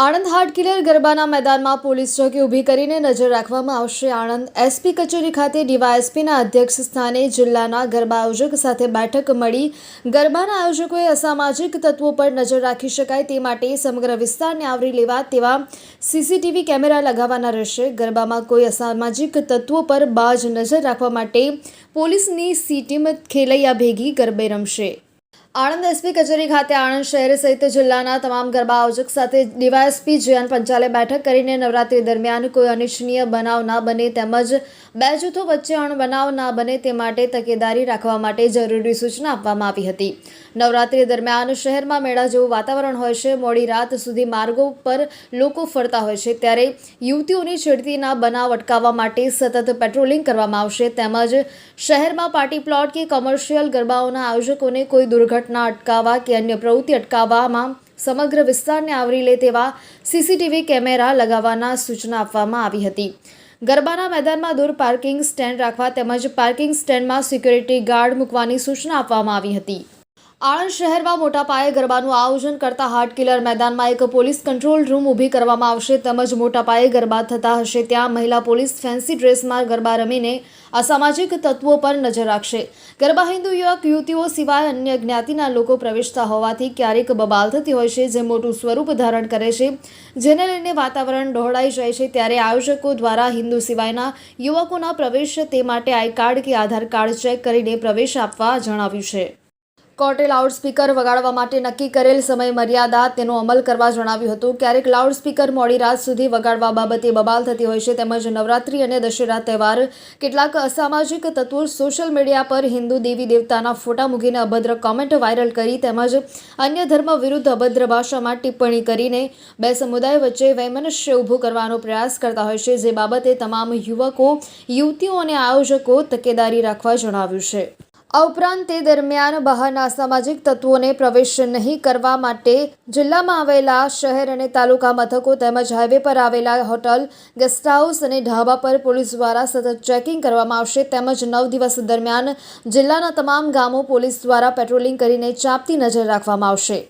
Anand heart ગરબાના મેદાનમાં police ચોકી ઊભી કરીને નજર રાખવામાં આવશે. આણંદ એસપી કચેરી ખાતે ડીવાયએસપીના અધ્યક્ષ સ્થાને જિલ્લાના ગરબા આયોજક સાથે બેઠક મળી. ગરબાના આયોજકોએ અસામાજિક તત્વો પર નજર રાખી શકાય તે માટે સમગ્ર વિસ્તારને આવરી લેવા તેવા સીસીટીવી કેમેરા લગાવવાના રહેશે. ગરબામાં કોઈ અસામાજિક તત્વો પર બાજ નજર રાખવા માટે પોલીસની સી ટીમ ખેલૈયા ભેગી ગરબે રમશે. આણંદ એસપી કચેરી ખાતે આણંદ શહેર સહિત જિલ્લાના તમામ ગરબા આયોજક સાથે ડીવાયએસપી જયંત પંચાલે બેઠક કરીને નવરાત્રી દરમિયાન કોઈ અનિચ્છનીય બનાવ ના બને તેમજ બે જૂથો વચ્ચે અણબનાવ ના બને તે માટે તકેદારી રાખવા માટે જરૂરી સૂચના આપવામાં આવી હતી. નવરાત્રી દરમિયાન શહેરમાં મેળા જેવું વાતાવરણ હોય છે. મોડી રાત સુધી માર્ગો પર લોકો ફરતા હોય છે. ત્યારે યુવતીઓની છેડતીના બનાવ અટકાવવા માટે સતત પેટ્રોલિંગ કરવામાં આવશે. તેમજ શહેરમાં પાર્ટી પ્લોટ કે કોમર્શિયલ ગરબાઓના આયોજકોને કોઈ દુર્ઘટના અટકાવવા કે અન્ય પ્રવૃત્તિ અટકાવવામાં સમગ્ર વિસ્તારને આવરી લે તેવા સીસીટીવી કેમેરા લગાવવાના સૂચના આપવામાં આવી હતી. ગરબાના મેદાનમાં દૂર પાર્કિંગ સ્ટેન્ડ રાખવા તેમજ પાર્કિંગ સ્ટેન્ડમાં સિક્યોરિટી ગાર્ડ મૂકવાની સૂચના આપવામાં આવી હતી. આણંદ શહેરમાં મોટા પાયે ગરબાનું આયોજન કરતા હાર્ટકિલર મેદાનમાં એક પોલીસ કંટ્રોલ રૂમ ઊભી કરવામાં આવશે તેમજ મોટા પાયે ગરબા થતા હશે. ત્યાં મહિલા પોલીસ ફેન્સી ડ્રેસમાં ગરબા રમીને અસામાજિક તત્વો પર નજર રાખશે. ગરબા હિન્દુ યુવક, યુવતીઓ સિવાય અન્ય જ્ઞાતિના લોકો પ્રવેશતા હોવાથી ક્યારેક બબાલ થતી હોય છે, જે મોટું સ્વરૂપ ધારણ કરે છે. જેને લઈને વાતાવરણ ડહોળાઈ જાય છે, ત્યારે આયોજકો દ્વારા હિન્દુ સિવાયના યુવકોના પ્રવેશ તે માટે આઈ કાર્ડ કે આધાર કાર્ડ ચેક કરીને પ્રવેશ આપવા જણાવ્યું છે. કોર્ટે લાઉડસ્પીકર વગાડવા માટે નક્કી કરેલ સમય મર્યાદા તેનો અમલ કરવા જણાવ્યું હતું. ક્યારેક લાઉડસ્પીકર મોડી રાત સુધી વગાડવા બાબતે બબાલ થતી હોય છે તેમજ નવરાત્રી અને દશેરા તહેવાર કેટલાક અસામાજિક તત્વો સોશિયલ મીડિયા પર હિન્દુ દેવી દેવતાના ફોટા મૂકીને અભદ્ર કોમેન્ટ વાયરલ કરી તેમજ અન્ય ધર્મ વિરુદ્ધ અભદ્ર ભાષામાં ટિપ્પણી કરીને બે સમુદાય વચ્ચે વૈમનસ્ય ઊભું કરવાનો પ્રયાસ કરતા હોય છે, જે બાબતે તમામ યુવકો, યુવતીઓ અને આયોજકો તકેદારી રાખવા જણાવ્યું છે. આ ઉપરાંત તે દરમિયાન બહારના સામાજિક તત્વોને પ્રવેશ નહીં કરવા માટે જિલ્લામાં આવેલા શહેર અને તાલુકા મથકો તેમજ હાઈવે પર આવેલા હોટલ, ગેસ્ટ હાઉસ અને ઢાબા પર પોલીસ દ્વારા સતત ચેકિંગ કરવામાં આવશે તેમજ નવ દિવસ દરમિયાન જિલ્લાના તમામ ગામો પોલીસ દ્વારા પેટ્રોલિંગ કરીને ચાંપતી નજર રાખવામાં આવશે.